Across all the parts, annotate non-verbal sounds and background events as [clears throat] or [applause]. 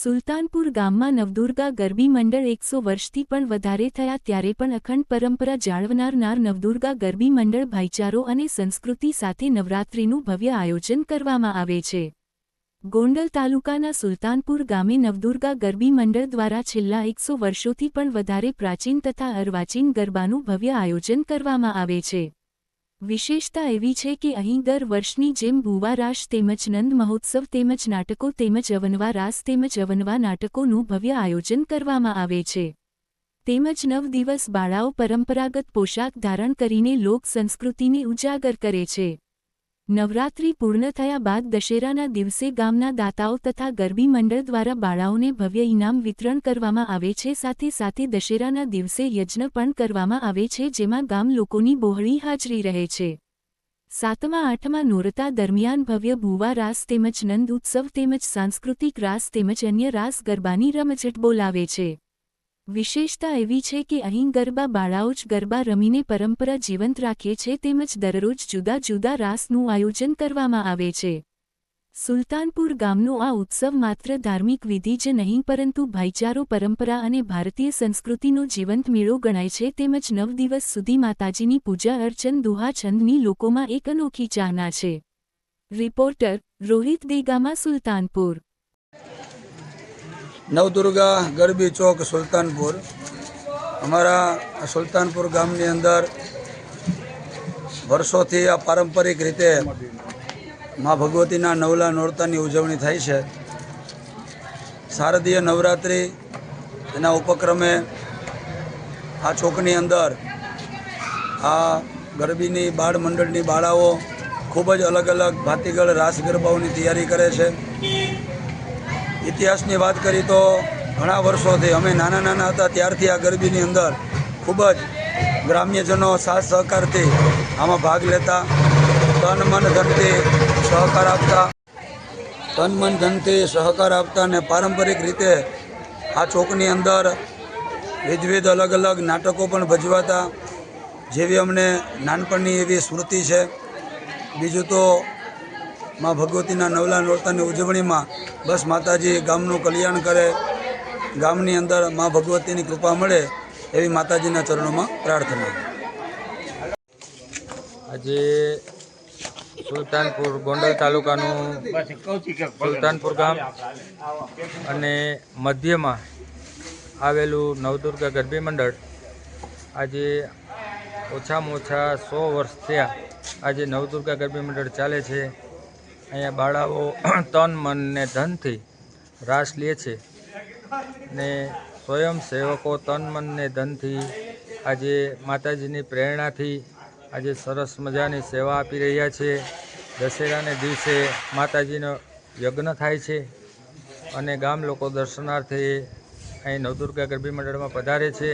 સુલતાનપુર ગામમાં નવદુર્ગા ગરબી મંડળ એકસો વર્ષથી પણ વધારે થયા ત્યારે પણ અખંડ પરંપરા જાળવનારનાર નવદુર્ગા ગરબી મંડળ ભાઈચારો અને સંસ્કૃતિ સાથે નવરાત્રિનું ભવ્ય આયોજન કરવામાં આવે છે. ગોંડલ તાલુકાના સુલતાનપુર ગામે નવદુર્ગા ગરબી મંડળ દ્વારા છેલ્લા એકસો વર્ષોથી પણ વધારે પ્રાચીન તથા અર્વાચીન ગરબાનું ભવ્ય આયોજન કરવામાં આવે છે. વિશેષતા એવી છે કે અહીં દર વર્ષની જેમ ભુવા રાસ તેમજ નંદ મહોત્સવ તેમજ નાટકો તેમજ અવનવા રાસ તેમજ અવનવા નાટકોનું ભવ્ય આયોજન કરવામાં આવે છે. તેમજ નવ દિવસ બાળાઓ પરંપરાગત પોશાક ધારણ કરીને લોક સંસ્કૃતિને ઉજાગર કરે છે. નવરાત્રિ પૂર્ણ થયા બાદ દશેરાના દિવસે ગામના દાતાઓ તથા ગરબી મંડળ દ્વારા બાળાઓને ભવ્ય ઇનામ વિતરણ કરવામાં આવે છે. સાથે સાથે દશેરાના દિવસે યજ્ઞ પણ કરવામાં આવે છે, જેમાં ગામ લોકોની બોહળી હાજરી રહે છે. સાતમા, આઠમા નોરતા દરમિયાન ભવ્ય ભૂવા રાસ તેમજ નંદ ઉત્સવ તેમજ સાંસ્કૃતિક રાસ તેમજ અન્ય રાસ ગરબાની રમઝટ બોલાવે છે. વિશેષતા એવી છે કે અહીં ગરબા બાળાઓ જ ગરબા રમીને પરંપરા જીવંત રાખે છે તેમજ દરરોજ જુદા જુદા રાસનું આયોજન કરવામાં આવે છે. સુલતાનપુર ગામનો આ ઉત્સવ માત્ર ધાર્મિક વિધિ જ નહીં પરંતુ ભાઈચારો, પરંપરા અને ભારતીય સંસ્કૃતિનો જીવંત મેળો ગણાય છે તેમજ નવ દિવસ સુધી માતાજીની પૂજા, અર્ચન, દુહા, છંદની લોકોમાં એક અનોખી ચાહના છે. રિપોર્ટર રોહિત દેગામા, સુલતાનપુર. નવદુર્ગા ગરબી ચોક સુલતાનપુર. અમારા સુલતાનપુર ગામની અંદર વર્ષોથી આ પારંપરિક રીતે મા ભગવતીના નવલા નોરતાની ઉજવણી થાય છે. શારદીય નવરાત્રિ એના ઉપક્રમે આ ચોકની અંદર આ ગરબીની બાળ મંડળની બાળાઓ ખૂબ જ અલગ અલગ ભાતીગળ રાસ ગરબાઓની તૈયારી કરે છે. ઇતિહાસની વાત કરી તો ઘણા વર્ષોથી અમે નાના નાના હતા, ત્યારથી આ ગરબીની અંદર ખૂબ જ ગ્રામ્યજનો સાથ સહકારથી આમાં ભાગ લેતા, તન મન ધનથી સહકાર આપતા, તન મન ધનથી સહકાર આપતા અને પારંપરિક રીતે આ ચોકની અંદર વિધવિધ અલગ અલગ નાટકો પણ ભજવાતા, જેવી અમને નાનપણની એવી સ્મૃતિ છે. બીજું તો માં ભગવતીના નવલા નોરતાની ઉજવણીમાં બસ માતાજી ગામનું કલ્યાણ કરે, ગામની અંદરમાં ભગવતીની કૃપા મળે એવી માતાજીના ચરણોમાં પ્રાર્થના. આજે સુલતાનપુર ગોંડલ તાલુકાનું સુલતાનપુર ગામ અને મધ્યમાં આવેલું નવદુર્ગા ગરબી મંડળ આજે ઓછામાં ઓછા સો વર્ષ થયા આજે નવદુર્ગા ગરબી મંડળ ચાલે છે. અહીંયા બાળાઓ [clears throat] તન, મન ને ધનથી રાસ લે છે. ને સ્વયંસેવકો તન, મન ને ધનથી આજે માતાજીની પ્રેરણાથી આજે સરસ મજાની સેવા આપી રહ્યા છે. દશેરાને દિવસે માતાજીનો યજ્ઞ થાય છે અને ગામ લોકો દર્શનાર્થે અહીં નવદુર્ગા ગરબી મંડળમાં પધારે છે.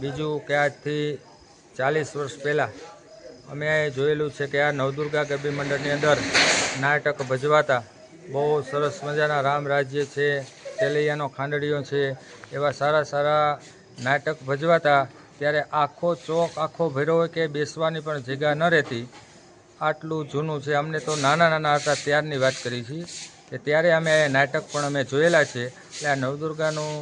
બીજું કે આજથી ચાલીસ વર્ષ પહેલાં અમે જોયેલું છે કે આ નવદુર્ગા ગરબી મંડળની અંદર નાટક ભજવાતા. બહુ સરસ મજાના રામ રાજ્ય છે તેલૈયાનો ખાંડડીઓ છે, એવા સારા સારા નાટક ભજવાતા. ત્યારે આખો ચોક આખો ભર્યો હોય કે બેસવાની પણ જગ્યા ન રહેતી. આટલું જૂનું છે. અમને તો નાના નાના હતા ત્યારની વાત કરી છે કે ત્યારે અમે નાટક પણ અમે જોયેલા છે. એટલે આ નવદુર્ગાનું